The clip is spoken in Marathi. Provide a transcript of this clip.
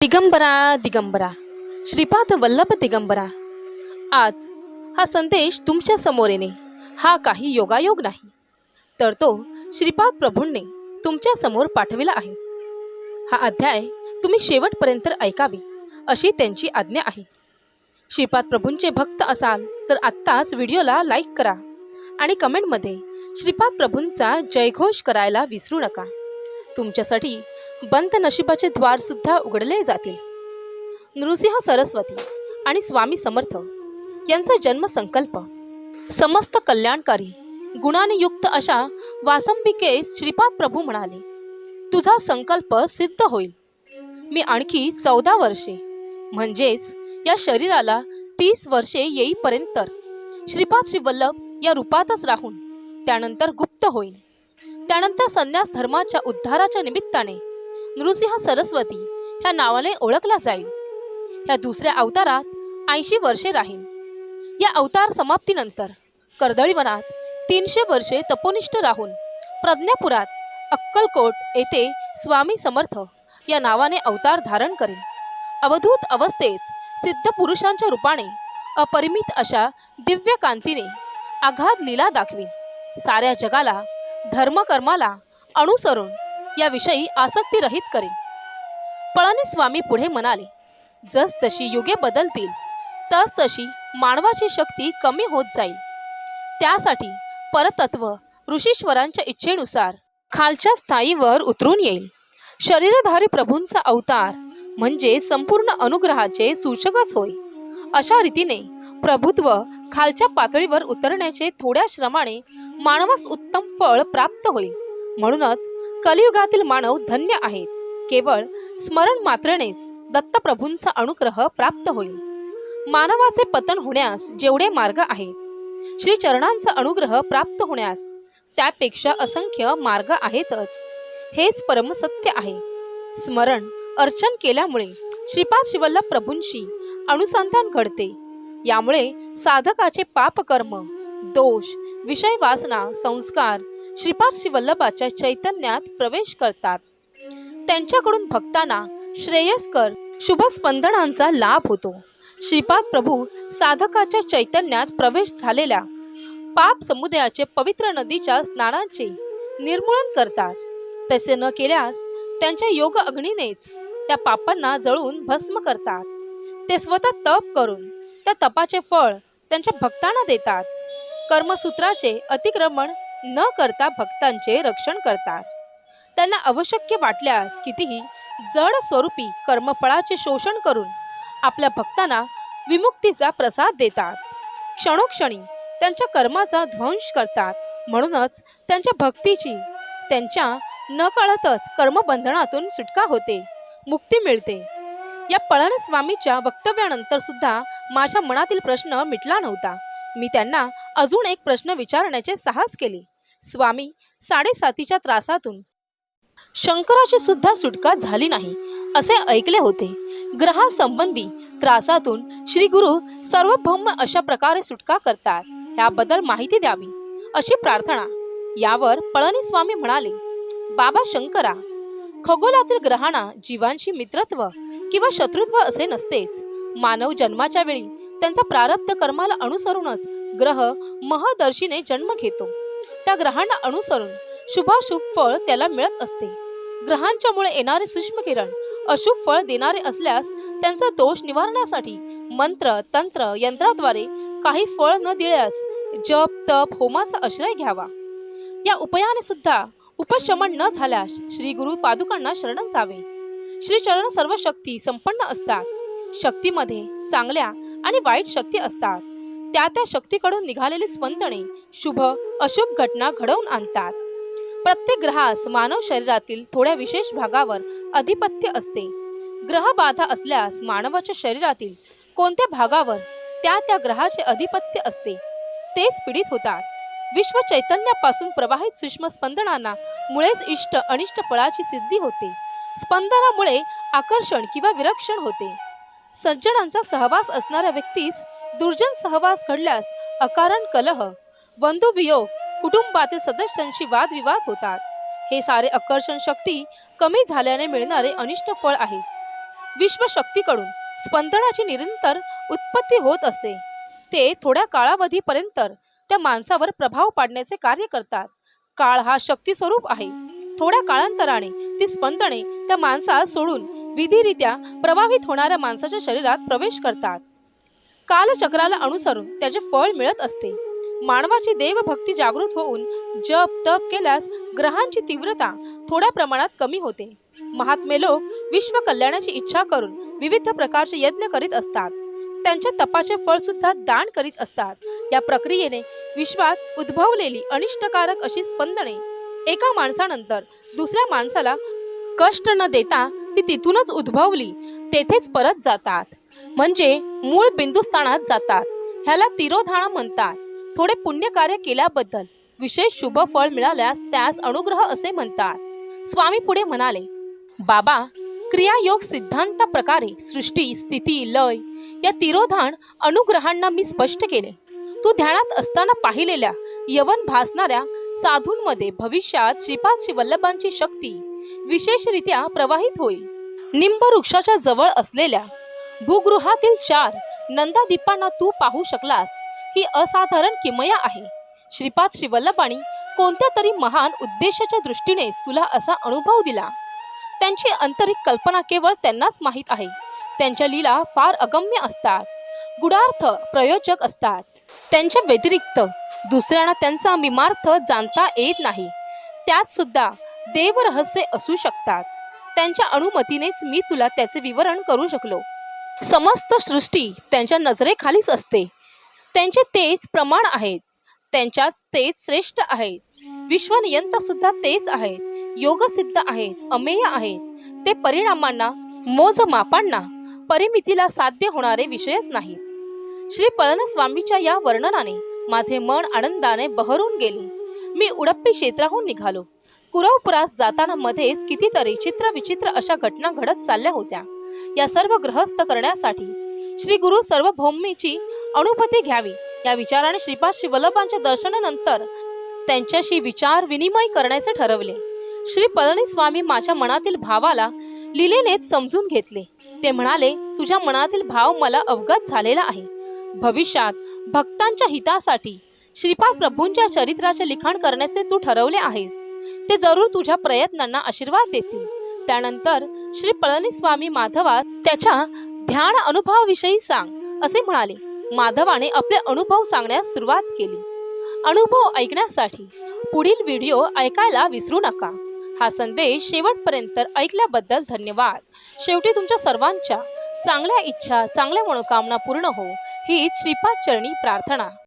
दिगंबरा दिगंबरा. श्रीपाद वल्लभ दिगंबरा. आज हा संदेश तुमच्यासमोर येणे. हा काही योगायोग नाही. तर तो श्रीपाद प्रभूंनी तुमच्यासमोर पाठविला आहे. हा अध्याय तुम्ही शेवटपर्यंत ऐकावी अशी त्यांची आज्ञा आहे. श्रीपाद प्रभूंचे भक्त असाल तर आत्ताच व्हिडिओला लाईक करा आणि कमेंटमध्ये श्रीपाद प्रभूंचा जयघोष करायला विसरू नका. तुमच्यासाठी बंत नशिबाचे द्वार सुद्धा उघडले जातील. नृसिंह सरस्वती आणि स्वामी समर्थ यांचा जन्मसंकल्प. समस्त कल्याणकारी गुणाने युक्त अशा वासंबिकेस श्रीपाद प्रभू म्हणाले तुझा संकल्प सिद्ध होईल. मी आणखी चौदा वर्षे म्हणजेच या शरीराला तीस वर्षे येईपर्यंत श्रीपाद श्रीवल्लभ या रूपातच राहून त्यानंतर गुप्त होईल. त्यानंतर संन्यास धर्माच्या उद्धाराच्या निमित्ताने नृसिंह सरस्वती ह्या नावाने ओळखला जाईल. ह्या दुसऱ्या अवतारात ऐंशी वर्षे राहील. या अवतार समाप्तीनंतर कर्दळीवनात तीनशे वर्षे तपोनिष्ठ राहून प्रज्ञापुरात अक्कलकोट येथे स्वामी समर्थ या नावाने अवतार धारण करेल. अवधूत अवस्थेत सिद्ध पुरुषांच्या रूपाने अपरिमित अशा दिव्य कांतीने आघात लीला दाखवीन. साऱ्या जगाला धर्मकर्माला अनुसरून याविषयी आसक्तीरहित करेन. पळणीस्वामी पुढे म्हणाले जस तशी युगे बदलतील तस तशी मानवाची शक्ती कमी होत जाईल. त्यासाठी परतत्व ऋषीश्वरांच्या इच्छेनुसार खालच्या स्थायीवर उतरून येईल. शरीरधारी प्रभूंचा अवतार म्हणजे संपूर्ण अनुग्रहाचे सूचकच होय. अशा रीतीने प्रभुत्व खालच्या पातळीवर उतरण्याचे थोड्या श्रमाने मानवास उत्तम फळ प्राप्त होईल. म्हणूनच कलियुगातील मानव धन्य आहेत. केवळ स्मरण मात्रेनेच दत्तप्रभूंचा अनुग्रह प्राप्त होईल. मानवाचे पतन होण्यास जेवढे मार्ग आहेत श्री चरणांचा अनुग्रह प्राप्त होण्यास त्यापेक्षा असंख्य मार्ग आहेतच. हेच परमसत्य आहे. स्मरण अर्चन केल्यामुळे श्रीपाद शिवल्लभ प्रभूंशी अनुसंधान घडते. यामुळे साधकाचे पापकर्म दोष विषय वासना संस्कार श्रीपाद शिवल्लभाच्या चैतन्यात प्रवेश करतात. त्यांच्याकडून भक्तांना श्रेयस्कर शुभ स्पंदनांचा लाभ होतो. श्रीपाद प्रभू साधकाच्या चैतन्यात प्रवेश झालेल्या पाप समुदायाचे पवित्र नदीच्या स्नानांचे निर्मूलन करतात. तसे न केल्यास त्यांच्या योग अग्नीनेच त्या पापांना जळून भस्म करतात. ते स्वतः तप करून त्या तपाचे फळ त्यांच्या भक्तांना देतात. कर्मसूत्राचे अतिक्रमण न करता भक्तांचे रक्षण करतात. त्यांना आवश्यक वाटल्यास कितीही जड स्वरूपी कर्मफळाचे शोषण करून आपल्या भक्तांना विमुक्तीचा प्रसाद देतात. क्षणोक्षणी त्यांच्या कर्माचा ध्वंस करतात. म्हणूनच त्यांच्या भक्तीची त्यांच्या न कळतच कर्मबंधनातून सुटका होते मुक्ती मिळते. या पळणस्वामीच्या वक्तव्यानंतर सुद्धा माझ्या मनातील प्रश्न मिटला नव्हता. मी त्यांना अजून एक प्रश्न विचारण्याचे साहस केले. स्वामी साडेसातीच्या त्रासातून. शंकराची सुद्धा सुटका झाली नाही असे ऐकले होते. ग्रहासंबंधी त्रासातून श्री गुरु सर्वभौम अशा प्रकारे सुटका करतात याबद्दल माहिती द्यावी अशी प्रार्थना. यावर पळणीस्वामी म्हणाले बाबा शंकरा खगोलातील ग्रहांना जीवांशी मित्रत्व किंवा शत्रुत्व असे नसतेच. मानव जन्माच्या वेळी त्यांचा प्रारब्ध कर्माला अनुसरूनच ग्रह महदर्शीने जन्म घेतो. त्या ग्रहांना अनुसरून शुभाशुभ फळ त्याला मिळत असते. ग्रहांच्या मुळे येणारे सूक्ष्म किरण अशुभ फळ देणारे असल्यास त्यांचा दोष निवारण्यासाठी मंत्र तंत्र यंत्राद्वारे काही फळ न दिल्यास जप तप होमाचा आश्रय घ्यावा. या उपायाने सुद्धा उपशमन न झाल्यास श्री गुरु पादुकांना शरण जावे. श्री चरण सर्व शक्ती संपन्न असतात. शक्तीमध्ये चांगल्या आणि वाईट शक्ती असतात. त्या त्या शक्तीकडून निघालेली स्पंदने शुभ अशुभ घटना घडवून आणतात. प्रत्येक ग्रहास मानव शरीरातील थोड्या विशेष भागावर अधिपत्य असते. ग्रह बाधा असल्यास मानवाच्या शरीरातील कोणत्या भागावर त्या त्या ग्रहाचे अधिपत्य असते तेच पीडित होतात. विश्व चैतन्यापासून प्रवाहित सूक्ष्म स्पंदनांना मुळेच इष्ट अनिष्ट फळाची सिद्धी होते. स्पंदनामुळे आकर्षण किंवा विरक्षण होते. सज्जनांचा सहवास असणाऱ्या व्यक्तीस दुर्जन सहवास घडल्यास अकारण कलह बंधुवियोग कुटुंबातील सदस्यांशी वादविवाद होतात. हे सारे आकर्षण शक्ती कमी झाल्याने मिळणारे अनिष्ट फळ आहे. विश्वशक्तीकडून स्पंदनाची निरंतर उत्पत्ती होत असते. ते थोड्या काळावधीपर्यंत त्या माणसावर प्रभाव पाडण्याचे कार्य करतात. काळ हा शक्ती स्वरूप आहे. थोड्या काळांतराने ती स्पंदने त्या माणसास सोडून विधिरित्या प्रभावित होणाऱ्या माणसाच्या शरीरात प्रवेश करतात. कालचक्राला अनुसरून त्याचे फळ मिळत असते. मानवाची देवभक्ती जागृत होऊन जप तप केल्यास ग्रहांची तीव्रता थोड्या प्रमाणात कमी होते. महात्मे लोक विश्व कल्याणाची इच्छा करून विविध प्रकारचे यज्ञ करीत असतात. त्यांच्या तपाचे फळ सुद्धा दान करीत असतात. या प्रक्रियेने विश्वात उद्भवलेली अनिष्टकारक अशी स्पंदने एका माणसानंतर दुसऱ्या माणसाला कष्ट न देता ती तिथूनच उद्भवली. तेथेच परत जातात. म्हणजे मूळ बिंदुस्थानात जातात. ह्याला तिरोधान म्हणतात. थोडे पुण्यकार्य केल्याबद्दल विशेष शुभ फळ मिळाल्यास त्यास अनुग्रह असे म्हणतात. स्वामी पुढे म्हणाले बाबा क्रियायोग सिद्धांत प्रकारे सृष्टी स्थिती लय या तिरोधान अनुग्रहांना मी स्पष्ट केले. तू ध्यानात असताना पाहिलेल्या यवन भासणाऱ्या साधूंमध्ये भविष्यात श्रीपाद श्रीवल्लभांची शक्ती विशेषरित्या प्रवाहित होईल. निंब वृक्षाच्या जवळ असलेल्या भूगृहातील चार नंदादीपांना तू पाहू शकलास. ही असाधारण किमया आहे. श्रीपाद श्रीवल्लभांनी कोणत्या तरी महान उद्देशाच्या दृष्टीनेच तुला असा अनुभव दिला? त्यांची आंतरिक कल्पना केवळ त्यांनाच माहीत आहे. त्यांच्या लीला फार अगम्य असतात. गुडार्थ प्रयोजक असतात. त्यांच्या व्यतिरिक्त दुसऱ्यांना त्यांचा मिमार्थ जाणता येत नाही. त्यात सुद्धा देवरहस्य असू शकतात. त्यांच्या अनुमतीनेच मी तुला त्याचे विवरण करू शकलो. समस्त सृष्टी त्यांच्या नजरेखालीच असते. त्यांचे तेच प्रमाण आहेत. त्यांच्याच तेच श्रेष्ठ आहेत. विश्वनियंत सुद्धा तेच आहेत. योगसिद्ध आहेत. अमेय आहेत. ते परिणामांना मोजमापांना परिमितीला साध्य होणारे विषयच नाही. श्री पळणस्वामीच्या या वर्णनाने माझे मन आनंदाने बहरून गेले. मी उडप्पी क्षेत्राहून निघालो. कुरवपुरास जाताना मध्येच कितीतरी चित्र विचित्र अशा घटना घडत चालल्या होत्या. या सर्व ग्रहस्थ करण्यासाठी श्री गुरु सार्वभौमीची अनुभूती घ्यावी या विचाराने श्रीपाद श्री वल्लभांच्या दर्शनानंतर त्यांच्याशी विचार विनिमय करण्याचे ठरवले. श्री पळणीस्वामी माझ्या मनातील भावाला लिलेनेच समजून घेतले. ते म्हणाले तुझ्या मनातील भाव मला अवगत झालेला आहे. भविष्यात भक्तांच्या हितासाठी श्रीपाद प्रभूंच्या चरित्राचे लिखाण करण्याचे तू ठरवले आहेस. ते जरूर तुझ्या प्रयत्नांना आशीर्वाद देतील. त्यानंतर श्री पळणीस्वामी माधवा त्याच्या ध्यान अनुभवाविषयी सांग असे म्हणाले. माधवाने आपले अनुभव सांगण्यास सुरुवात केली. अनुभव ऐकण्यासाठी पुढील व्हिडिओ ऐकायला विसरू नका. हा संदेश शेवटपर्यंत ऐकल्याबद्दल धन्यवाद. शेवटी तुमच्या सर्वांच्या चांगल्या इच्छा चांगल्या मनोकामना पूर्ण हो. ही श्रीपाद चरणी प्रार्थना.